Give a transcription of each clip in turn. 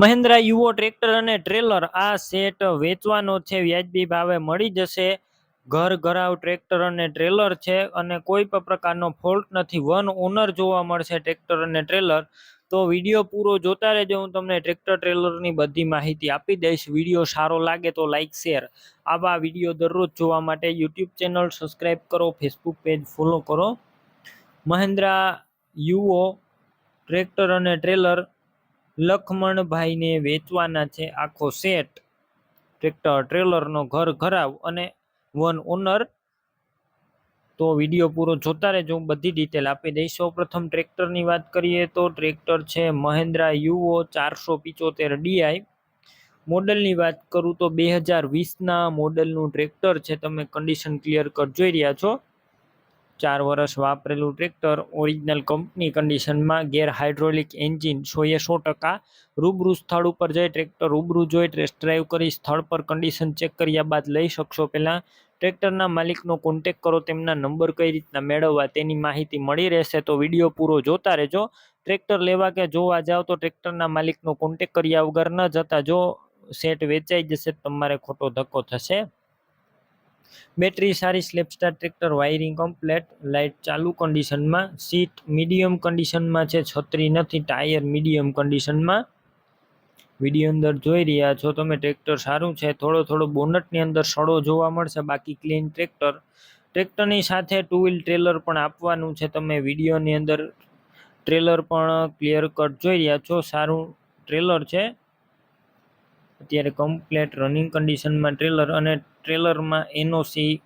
Mahindra Yuvo tractor અને trailer આ set વેચવાનો છે, વ્યાજબી ભાવે મળી જશે. ઘર ઘરાવ ટ્રેક્ટર અને ટ્રેલર છે અને કોઈ પણ પ્રકારનો ફોલ્ટ નથી. વન ઓનર જોવા મળશે ટ્રેક્ટર અને ટ્રેલર. તો વીડિયો પૂરો જોતા રહેજો. હું તમને ટ્રેક્ટર ટ્રેલરની બધી માહિતી આપી દઈશ. વીડિયો સારો લાગે તો લાઇક શેર. આવા વીડિયો દરરોજ જોવા માટે યુટ્યુબ ચેનલ સબસ્ક્રાઈબ કરો, ફેસબુક પેજ ફોલો કરો. મહિન્દ્રા યુવો ટ્રેક્ટર અને ટ્રેલર લખમણભાઈને વેચવાના છે આખો સેટ. ટ્રેક્ટર, ટ્રેલરનો ઘર ઘરાવ અને વન ઓનર. તો વીડિયો પૂરો જોતા રહેજો હું બધી ડિટેલ આપી દઈશ. સૌપ્રથમ ટ્રેક્ટરની વાત કરીએ તો ટ્રેક્ટર છે મહેન્દ્રા યુઓ ચારસો પિચોતેર ડીઆઈ મોડલની વાત કરું તો બે હજાર વીસના મોડલનું ટ્રેક્ટર છે, તમે કન્ડિશન ક્લિયર કટ જોઈ રહ્યા છો. ચાર વર્ષ વાપરેલું ટ્રેક્ટર ઓરિજિનલ કંપની કન્ડિશનમાં ગેર હાઇડ્રોલિક એન્જિન સોએ સો ટકા રૂબરૂ સ્થળ ઉપર જઈ ટ્રેક્ટર રૂબરૂ જોઈ ટેસ્ટ ડ્રાઈવ કરી સ્થળ પર કન્ડિશન ચેક કર્યા બાદ લઈ શકશો. પહેલાં ટ્રેક્ટરના માલિકનો કોન્ટેક કરો, તેમના નંબર કઈ રીતના મેળવવા તેની માહિતી મળી રહેશે તો વીડિયો પૂરો જોતા રહેજો. ટ્રેક્ટર લેવા કે જોવા જાઓ તો ટ્રેક્ટરના માલિકનો કોન્ટેક કર્યા વગર ન જતા જો સેટ વેચાઈ જશે તમારે ખોટો ધક્કો થશે. બેટરી સારી સ્લેપસ્ટાર ટ્રેક્ટર વાયરિંગ કમ્પ્લેટ લાઇટ ચાલુ કન્ડિશનમાં સીટ મીડિયમ કન્ડિશનમાં છે, છત્રી નથી ટાયર મીડિયમ કન્ડિશનમાં વીડિયો અંદર જોઈ રહ્યા છો તમે, ટ્રેક્ટર સારું છે, થોડો થોડો બોનટની અંદર સડો જોવા મળશે, બાકી ક્લીન ટ્રેક્ટર. ટ્રેક્ટરની સાથે ટુ વ્હીલ ટ્રેલર પણ આપવાનું છે, તમે વિડીયોની અંદર ટ્રેલર પણ ક્લિયર કટ જોઈ રહ્યા છો, સારું ટ્રેલર છે. અત્યારે કમ્પ્લેટ રનિંગ કન્ડિશનમાં ટ્રેલર અને ટ્રેલરમાં એનઓસી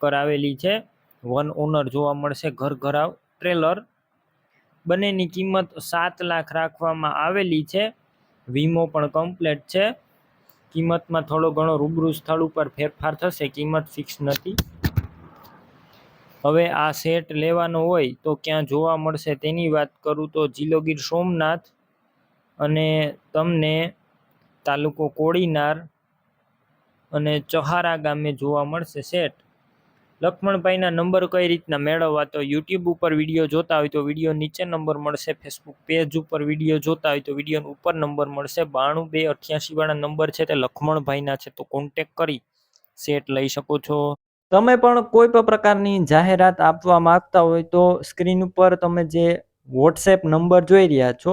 કરાવેલી છે. વન ઓનર જોવા મળશે ઘર ઘરાવ ટ્રેલર બંનેની કિંમત સાત લાખ રાખવામાં આવેલી છે. વીમો પણ કમ્પ્લેટ છે. કિંમતમાં થોડો ઘણો રૂબરૂ સ્થળ ઉપર ફેરફાર થશે. કિંમત ફિક્સ નથી. હવે આ સેટ લેવાનો હોય તો ક્યાં જોવા મળશે તેની વાત કરું તો જીલોગીર સોમનાથ. અને તમને તાલુકો કોળીનાર અને ચહારા ગામે જોવા મળશે સેટ લક્ષ્મણભાઈના નંબર કઈ રીતના મેળવવા તો યુટ્યુબ ઉપર વીડિયો જોતા હોય તો વીડિયો નીચે નંબર મળશે ફેસબુક પેજ ઉપર વીડિયો જોતા હોય તો વીડિયો ઉપર નંબર મળશે બાણું બે અઠ્યાસીવાળા નંબર છે તે લક્ષ્મણભાઈના છે તો કોન્ટેક કરી સેટ લઈ શકો છો. તમે પણ કોઈ પણ પ્રકારની જાહેરાત આપવા માંગતા હોય તો સ્ક્રીન ઉપર તમે જે વોટ્સએપ નંબર જોઈ રહ્યા છો